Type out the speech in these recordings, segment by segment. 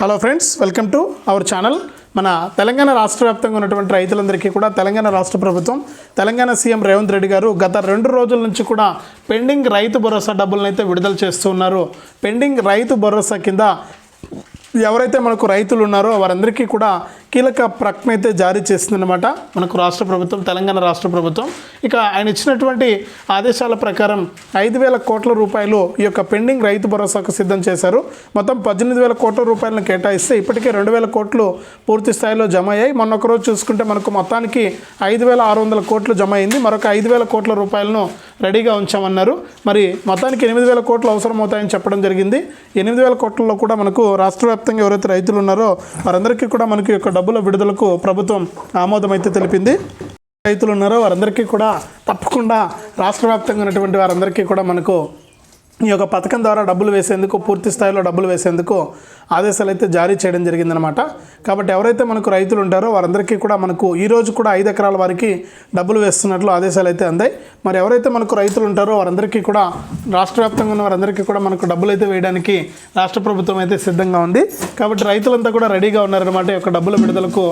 Hello friends welcome to our channel మన తెలంగాణ రాష్ట్ర వ్యాప్తంగా ఉన్నటువంటి రైతులందరికీ కూడా తెలంగాణ రాష్ట్ర ప్రభుత్వం తెలంగాణ సీఎం రేవంత్ రెడ్డి గారు గత రెండు రోజుల నుంచి కూడా పెండింగ్ రైతు భరోసా డబ్బులను అయితే విడుదల చేస్తూ ఉన్నారు. పెండింగ్ రైతు భరోసా కింద ఎవరైతే మనకు రైతులు ఉన్నారో వారందరికీ కూడా కీలక ప్రకటన అయితే జారీ చేసిందనమాట మనకు రాష్ట్ర ప్రభుత్వం తెలంగాణ రాష్ట్ర ప్రభుత్వం. ఇక ఆయన ఇచ్చినటువంటి ఆదేశాల ప్రకారం ఐదు వేల కోట్ల రూపాయలు ఈ యొక్క పెండింగ్ రైతు భరోసాకు సిద్ధం చేశారు. మొత్తం పద్దెనిమిది వేల కోట్ల రూపాయలను కేటాయిస్తే ఇప్పటికే రెండు వేల కోట్లు పూర్తి స్థాయిలో జమ అయ్యాయి. మొన్న ఒక రోజు చూసుకుంటే మనకు మొత్తానికి ఐదు వేల ఆరు వందల కోట్లు జమ అయింది. మరొక ఐదు వేల కోట్ల రూపాయలను రెడీగా ఉంచామన్నారు. మరి మొత్తానికి ఎనిమిది వేల కోట్లు అవసరం అవుతాయని చెప్పడం జరిగింది. ఎనిమిది వేల కోట్లలో కూడా మనకు రాష్ట్ర వ్యాప్తంగా ఎవరైతే రైతులు ఉన్నారో వారందరికీ కూడా మనకి యొక్క డబ్బుల విడుదలకు ప్రభుత్వం ఆమోదమైతే తెలిపింది. రైతులు ఉన్నారో వారందరికీ కూడా తప్పకుండా రాష్ట్ర వ్యాప్తంగా ఉన్నటువంటి వారందరికీ కూడా మనకు ఈ యొక్క పథకం ద్వారా డబ్బులు వేసేందుకు పూర్తి స్థాయిలో డబ్బులు వేసేందుకు ఆదేశాలు అయితే జారీ చేయడం జరిగిందనమాట కాబట్టి ఎవరైతే మనకు రైతులు ఉంటారో వారందరికీ కూడా మనకు ఈ రోజు కూడా ఐదు ఎకరాల వారికి డబ్బులు వేస్తున్నట్లు ఆదేశాలు అయితే అందాయి. మరి ఎవరైతే మనకు రైతులు ఉంటారో వారందరికీ కూడా రాష్ట్ర వ్యాప్తంగా ఉన్న వారందరికీ కూడా మనకు డబ్బులు అయితే వేయడానికి రాష్ట్ర ప్రభుత్వం అయితే సిద్ధంగా ఉంది. కాబట్టి రైతులంతా కూడా రెడీగా ఉన్నారనమాట ఈ యొక్క డబ్బుల విడుదలకు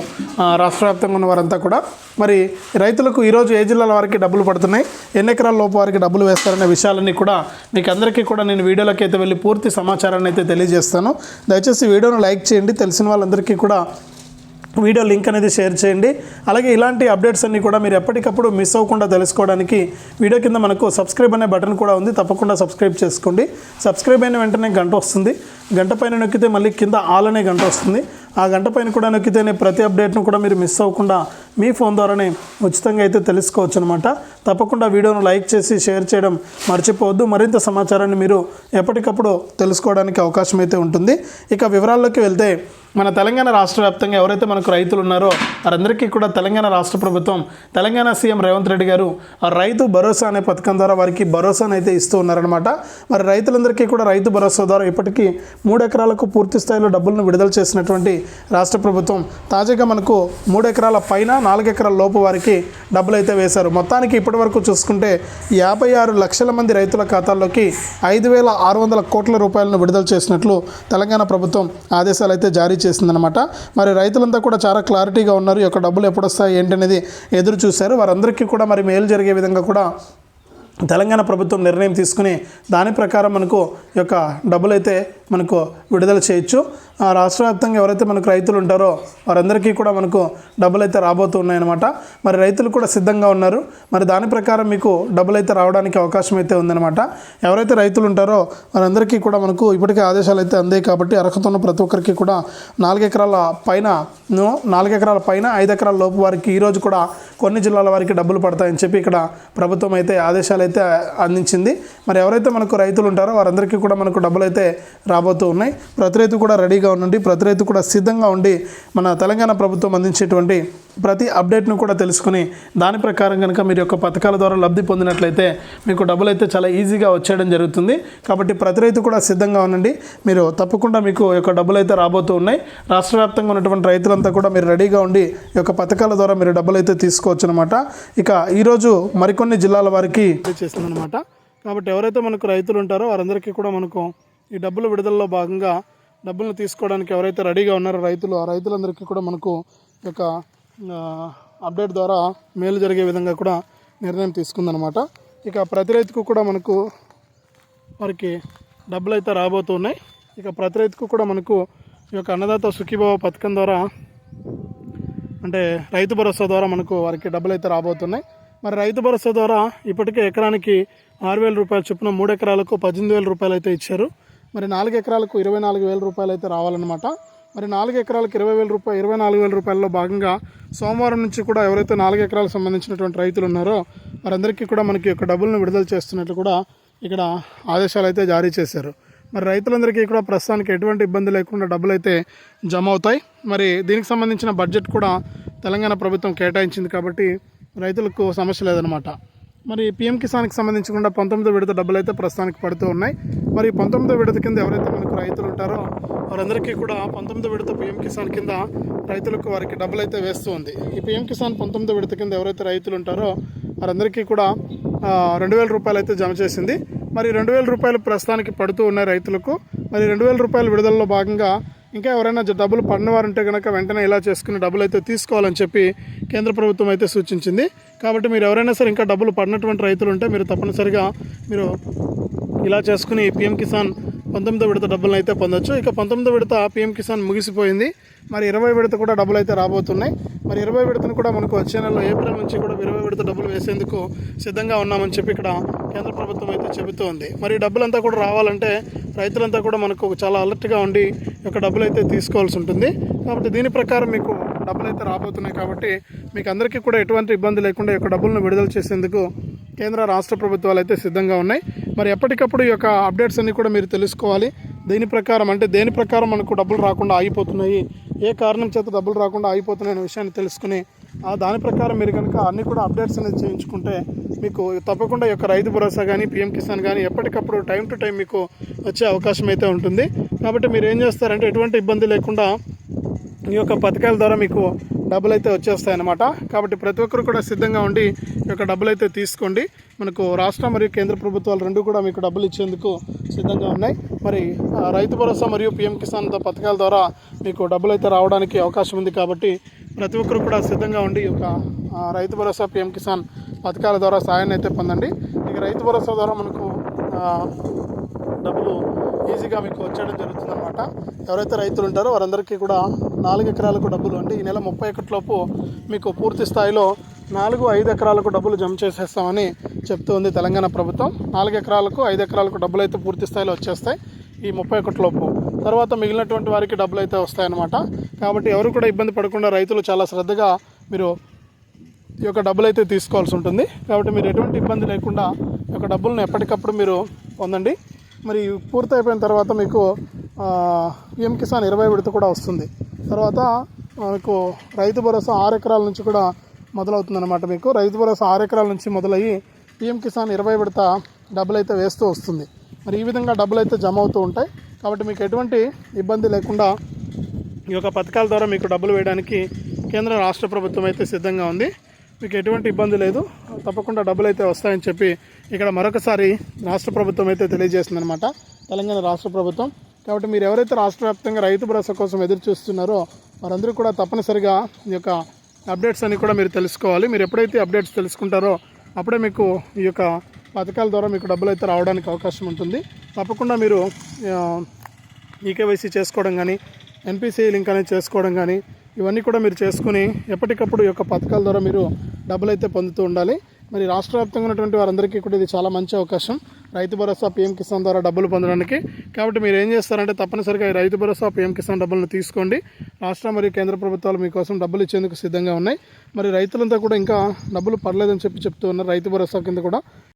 రాష్ట్ర వ్యాప్తంగా ఉన్న వారంతా కూడా. మరి రైతులకు ఈరోజు ఏ జిల్లాల వారికి డబ్బులు పడుతున్నాయి? ఎన్ని ఎకరాల లోపు వారికి డబ్బులు వేస్తారనే విషయాలన్నీ కూడా మీకు అందరికీ కూడా నేను వీడియోలోకి అయితే వెళ్ళి పూర్తి సమాచారాన్ని అయితే తెలియజేస్తాను. దయచేసి వీడియోను లైక్ చేయండి తెలిసిన వాళ్ళందరికీ కూడా వీడియో లింక్ అనేది షేర్ చేయండి. అలాగే ఇలాంటి అప్డేట్స్ అన్నీ కూడా మీరు ఎప్పటికప్పుడు మిస్ అవ్వకుండా తెలుసుకోవడానికి వీడియో కింద మనకు సబ్స్క్రైబ్ అనే బటన్ కూడా ఉంది. తప్పకుండా సబ్స్క్రైబ్ చేసుకోండి. సబ్స్క్రైబ్ అయిన వెంటనే గంట వస్తుంది. గంట పైన నొక్కితే మళ్ళీ కింద ఆల్ అనే గంట వస్తుంది. ఆ గంట పైన కూడా నొక్కితేనే ప్రతి అప్డేట్ను కూడా మీరు మిస్ అవ్వకుండా మీ ఫోన్ ద్వారానే ఉచితంగా అయితే తెలుసుకోవచ్చు అనమాట తప్పకుండా వీడియోను లైక్ చేసి షేర్ చేయడం మర్చిపోవద్దు. మరింత సమాచారాన్ని మీరు ఎప్పటికప్పుడు తెలుసుకోవడానికి అవకాశం అయితే ఉంటుంది. ఇక వివరాల్లోకి వెళ్తే మన తెలంగాణ రాష్ట్ర వ్యాప్తంగా ఎవరైతే మనకు రైతులు ఉన్నారో వారందరికీ కూడా తెలంగాణ రాష్ట్ర ప్రభుత్వం తెలంగాణ సీఎం రేవంత్ రెడ్డి గారు ఆ రైతు భరోసా అనే పథకం ద్వారా వారికి భరోసాను అయితే ఇస్తూ ఉన్నారనమాట మరి రైతులందరికీ కూడా రైతు భరోసా ద్వారా ఇప్పటికీ మూడు ఎకరాలకు పూర్తి స్థాయిలో డబ్బులను విడుదల చేసినటువంటి రాష్ట్ర ప్రభుత్వం తాజాగా మనకు మూడు ఎకరాల పైన నాలుగు ఎకరాల లోపు వారికి డబ్బులు అయితే వేశారు. మొత్తానికి ఇప్పటి వరకు చూసుకుంటే యాభై ఆరు లక్షల మంది రైతుల ఖాతాల్లోకి ఐదు వేల ఆరు వందల కోట్ల రూపాయలను విడుదల చేసినట్లు తెలంగాణ ప్రభుత్వం ఆదేశాలు అయితే జారీ చేసిందనమాట మరి రైతులంతా కూడా చాలా క్లారిటీగా ఉన్నారు ఈ యొక్క డబ్బులు ఎప్పుడు వస్తాయి ఏంటనేది ఎదురు చూశారు. వారందరికీ కూడా మరి మేలు జరిగే విధంగా కూడా తెలంగాణ ప్రభుత్వం నిర్ణయం తీసుకుని దాని ప్రకారం మనకు యొక్క డబ్బులు అయితే మనకు విడుదల చేయొచ్చు. ఆ రాష్ట్ర వ్యాప్తంగా ఎవరైతే మనకు రైతులు ఉంటారో వారందరికీ కూడా మనకు డబ్బులు అయితే రాబోతూ ఉన్నాయన్నమాట. మరి రైతులు కూడా సిద్ధంగా ఉన్నారు. మరి దాని ప్రకారం మీకు డబ్బులు అయితే రావడానికి అవకాశం అయితే ఉందన్నమాట. ఎవరైతే రైతులు ఉంటారో వారందరికీ కూడా మనకు ఇప్పటికే ఆదేశాలు అయితే అందాయి కాబట్టి అర్హత ఉన్న ప్రతి ఒక్కరికి కూడా నాలుగెకరాల పైన నాలుగెకరాల నాలుగు ఎకరాల పైన ఐదు ఎకరాల లోపు వారికి ఈరోజు కూడా కొన్ని జిల్లాల వారికి డబ్బులు పడతాయని చెప్పి ఇక్కడ ప్రభుత్వం అయితే ఆదేశాలు అయితే అందించింది. మరి ఎవరైతే మనకు రైతులు ఉంటారో వారందరికీ కూడా మనకు డబ్బులు అయితే రాబోతూ ఉన్నాయి. ప్రతి రైతు కూడా రెడీగా ఉండండి. ప్రతి రైతు కూడా సిద్ధంగా ఉండి మన తెలంగాణ ప్రభుత్వం అందించేటువంటి ప్రతి అప్డేట్ను కూడా తెలుసుకుని దాని ప్రకారం కనుక మీరు యొక్క పథకాల ద్వారా లబ్ధి పొందినట్లయితే మీకు డబ్బులు అయితే చాలా ఈజీగా వచ్చేయడం జరుగుతుంది. కాబట్టి ప్రతి రైతు కూడా సిద్ధంగా ఉండండి. మీరు తప్పకుండా మీకు యొక్క డబ్బులు అయితే రాబోతూ ఉన్నాయి. రాష్ట్ర వ్యాప్తంగా ఉన్నటువంటి రైతులంతా కూడా మీరు రెడీగా ఉండి ఈ యొక్క పథకాల ద్వారా మీరు డబ్బులు అయితే తీసుకోవచ్చు అనమాట ఇక ఈరోజు మరికొన్ని జిల్లాల వారికి చేస్తుందన్నమాట కాబట్టి ఎవరైతే మనకు రైతులు ఉంటారో వారందరికీ కూడా మనకు ఈ డబ్బుల విడుదలలో భాగంగా డబ్బులను తీసుకోవడానికి ఎవరైతే రెడీగా ఉన్నారో రైతులు ఆ రైతులందరికీ కూడా మనకు ఈ యొక్క అప్డేట్ ద్వారా మేలు జరిగే విధంగా కూడా నిర్ణయం తీసుకుందనమాట ఇక ప్రతి రైతుకు కూడా మనకు వారికి డబ్బులు అయితే రాబోతున్నాయి. ఇక ప్రతి రైతుకు కూడా మనకు ఈ యొక్క అన్నదాత సుఖీభావ పథకం ద్వారా అంటే రైతు భరోసా ద్వారా మనకు వారికి డబ్బులు అయితే రాబోతున్నాయి. మరి రైతు భరోసా ద్వారా ఇప్పటికే ఎకరానికి ఆరు వేల రూపాయల చొప్పున మూడు ఎకరాలకు పద్దెనిమిది వేల రూపాయలు అయితే ఇచ్చారు. మరి నాలుగు ఎకరాలకు ఇరవై నాలుగు వేల రూపాయలు అయితే రావాలన్నమాట. మరి నాలుగు ఎకరాలకు ఇరవై వేల రూపాయలు ఇరవై నాలుగు వేల రూపాయల్లో భాగంగా సోమవారం నుంచి కూడా ఎవరైతే నాలుగు ఎకరాలకు సంబంధించినటువంటి రైతులు ఉన్నారో వారందరికీ కూడా మనకి యొక్క డబ్బులను విడుదల చేస్తున్నట్లు కూడా ఇక్కడ ఆదేశాలు అయితే జారీ చేశారు. మరి రైతులందరికీ కూడా ప్రస్తుతానికి ఎటువంటి ఇబ్బంది లేకుండా డబ్బులు అయితే జమ అవుతాయి. మరి దీనికి సంబంధించిన బడ్జెట్ కూడా తెలంగాణ ప్రభుత్వం కేటాయించింది కాబట్టి రైతులకు సమస్య లేదనమాట మరి పిఎం కిసాన్కి సంబంధించి కూడా పంతొమ్మిదో విడత డబ్బులు అయితే ప్రస్తుతానికి పడుతూ ఉన్నాయి. మరి పంతొమ్మిదో విడత కింద ఎవరైతే మనకు రైతులు ఉంటారో వారందరికీ కూడా పంతొమ్మిదో విడత పిఎం కిసాన్ కింద రైతులకు వారికి డబ్బులు అయితే వేస్తూ ఉంది. ఈ పిఎం కిసాన్ పంతొమ్మిదో విడత కింద ఎవరైతే రైతులు ఉంటారో వారందరికీ కూడా రెండు వేల రూపాయలు అయితే జమ చేసింది. మరి రెండు వేల రూపాయలు ప్రస్తుతానికి పడుతూ ఉన్నాయి రైతులకు. మరి రెండు వేల రూపాయల విడుదలలో భాగంగా ఇంకా ఎవరైనా డబ్బులు పడిన వారు ఉంటే కనుక వెంటనే ఇలా చేసుకుని డబ్బులు అయితే తీసుకోవాలని చెప్పి కేంద్ర ప్రభుత్వం అయితే సూచించింది. కాబట్టి మీరు ఎవరైనా సరే ఇంకా డబ్బులు పడినటువంటి రైతులు ఉంటే మీరు తప్పనిసరిగా మీరు ఇలా చేసుకుని పిఎం కిసాన్ పంతొమ్మిదో విడత డబ్బులను అయితే పొందొచ్చు. ఇక పంతొమ్మిదో విడత పిఎం కిసాన్ ముగిసిపోయింది. మరి ఇరవై విడత కూడా డబ్బులు అయితే రాబోతున్నాయి. మరి ఇరవై విడతను కూడా మనకు వచ్చే నెలలో ఏప్రిల్ నుంచి కూడా ఇరవై విడత డబ్బులు వేసేందుకు సిద్ధంగా ఉన్నామని చెప్పి ఇక్కడ కేంద్ర ప్రభుత్వం అయితే చెబుతూ ఉంది మరి డబ్బులంతా కూడా రావాలంటే రైతులంతా కూడా మనకు చాలా అలర్ట్గా ఉండి యొక్క డబ్బులు అయితే తీసుకోవాల్సి ఉంటుంది. కాబట్టి దీని ప్రకారం మీకు డబ్బులు అయితే రాబోతున్నాయి కాబట్టి మీకు అందరికీ కూడా ఎటువంటి ఇబ్బంది లేకుండా యొక్క డబ్బులను విడుదల చేసేందుకు కేంద్ర రాష్ట్ర ప్రభుత్వాలు అయితే సిద్ధంగా ఉన్నాయి. మరి ఎప్పటికప్పుడు ఈ యొక్క అప్డేట్స్ అన్ని కూడా మీరు తెలుసుకోవాలి. దీని ప్రకారం అంటే దేని ప్రకారం మనకు డబ్బులు రాకుండా ఆగిపోతున్నాయి? ఏ కారణం చేత డబ్బులు రాకుండా ఆగిపోతున్నాయి అనే విషయాన్ని తెలుసుకుని ఆ దాని ప్రకారం మీరు కనుక అన్ని కూడా అప్డేట్స్ అనేది చేయించుకుంటే మీకు తప్పకుండా ఈ యొక్క రైతు భరోసా కానీ పిఎం కిసాన్ కానీ ఎప్పటికప్పుడు టైం టు టైం మీకు వచ్చే అవకాశం అయితే ఉంటుంది. కాబట్టి మీరు ఏం చేస్తారంటే ఎటువంటి ఇబ్బంది లేకుండా ఈ యొక్క పథకాల ద్వారా మీకు డబ్బులు అయితే వచ్చేస్తాయి అన్నమాట కాబట్టి ప్రతి ఒక్కరు కూడా సిద్ధంగా ఉండి ఈ యొక్క డబ్బులు అయితే తీసుకోండి. మనకు రాష్ట్ర మరియు కేంద్ర ప్రభుత్వాలు రెండు కూడా మీకు డబ్బులు ఇచ్చేందుకు సిద్ధంగా ఉన్నాయి. మరి రైతు భరోసా మరియు పిఎం కిసాన్ పథకాల ద్వారా మీకు డబ్బులు అయితే రావడానికి అవకాశం ఉంది కాబట్టి ప్రతి ఒక్కరు కూడా సిద్ధంగా ఉండి ఈ యొక్క రైతు భరోసా పిఎం కిసాన్ పథకాల ద్వారా సాయాన్ని అయితే పొందండి. ఇక రైతు భరోసా ద్వారా మనకు డబ్బులు ఈజీగా మీకు వచ్చేయడం జరుగుతుంది అనమాట ఎవరైతే రైతులు ఉంటారో వారందరికీ కూడా నాలుగు ఎకరాలకు డబ్బులు అంటే ఈ నెల ముప్పై ఒకటిలోపు మీకు పూర్తి స్థాయిలో నాలుగు ఐదు ఎకరాలకు డబ్బులు జమ చేసేస్తామని చెప్తుంది తెలంగాణ ప్రభుత్వం. నాలుగు ఎకరాలకు ఐదు ఎకరాలకు డబ్బులు అయితే పూర్తి స్థాయిలో వచ్చేస్తాయి ఈ ముప్పై ఒకటిలోపు తర్వాత మిగిలినటువంటి వారికి డబ్బులు అయితే వస్తాయన్నమాట. కాబట్టి ఎవరు కూడా ఇబ్బంది పడకుండా రైతులు చాలా శ్రద్ధగా మీరు ఈ యొక్క డబ్బులు అయితే తీసుకోవాల్సి ఉంటుంది. కాబట్టి మీరు ఎటువంటి ఇబ్బంది లేకుండా ఈ యొక్క డబ్బులను ఎప్పటికప్పుడు మీరు పొందండి. మరి పూర్తయిపోయిన తర్వాత మీకు పిఎం కిసాన్ ఇరవై విడత కూడా వస్తుంది. తర్వాత మనకు రైతు భరోసా ఆరు ఎకరాల నుంచి కూడా మొదలవుతుందన్నమాట మీకు. రైతు భరోసా ఆరు ఎకరాల నుంచి మొదలయ్యి పిఎం కిసాన్ ఇరవై విడత డబ్బులు అయితే వేస్తూ వస్తుంది. మరి ఈ విధంగా డబ్బులు అయితే జమ అవుతూ ఉంటాయి. కాబట్టి మీకు ఎటువంటి ఇబ్బంది లేకుండా ఈ యొక్క పథకాల ద్వారా మీకు డబ్బులు వేయడానికి కేంద్ర రాష్ట్ర ప్రభుత్వం అయితే సిద్ధంగా ఉంది. మీకు ఎటువంటి ఇబ్బంది లేదు. తప్పకుండా డబ్బులు అయితే వస్తాయని చెప్పి ఇక్కడ మరొకసారి రాష్ట్ర ప్రభుత్వం అయితే తెలియజేస్తుంది అనమాట తెలంగాణ రాష్ట్ర ప్రభుత్వం. కాబట్టి మీరు ఎవరైతే రాష్ట్ర వ్యాప్తంగా రైతు భరోసా కోసం ఎదురు చూస్తున్నారో వారందరూ కూడా తప్పనిసరిగా ఈ యొక్క అప్డేట్స్ అన్ని కూడా మీరు తెలుసుకోవాలి. మీరు ఎప్పుడైతే అప్డేట్స్ తెలుసుకుంటారో అప్పుడే మీకు ఈ యొక్క పథకాల ద్వారా మీకు డబ్బులు అయితే రావడానికి అవకాశం ఉంటుంది. తప్పకుండా మీరు ఈకేవైసీ చేసుకోవడం కానీ ఎన్పిసి లింక్ అనేది చేసుకోవడం కానీ ఇవన్నీ కూడా మీరు చేసుకుని ఎప్పటికప్పుడు ఈ యొక్క పథకాల ద్వారా మీరు డబ్బులు అయితే పొందుతూ ఉండాలి. మరి రాష్ట్ర వ్యాప్తంగా ఉన్నటువంటి వారందరికీ కూడా ఇది చాలా మంచి అవకాశం. రైతు భరోసా పీఎం కిసాన్ ద్వారా డబ్బులు పొందడానికి. కాబట్టి మీరు ఏం చేస్తారంటే తప్పనిసరిగా ఈ రైతు భరోసా పీఎం కిసాన్ డబ్బులను తీసుకోండి. రాష్ట్ర మరియు కేంద్ర ప్రభుత్వాలు మీకోసం డబ్బులు ఇచ్చేందుకు సిద్ధంగా ఉన్నాయి. మరి రైతులంతా కూడా ఇంకా డబ్బులు పడలేదని చెప్పి చెప్తూ ఉన్నారు. రైతు భరోసా కింద కూడా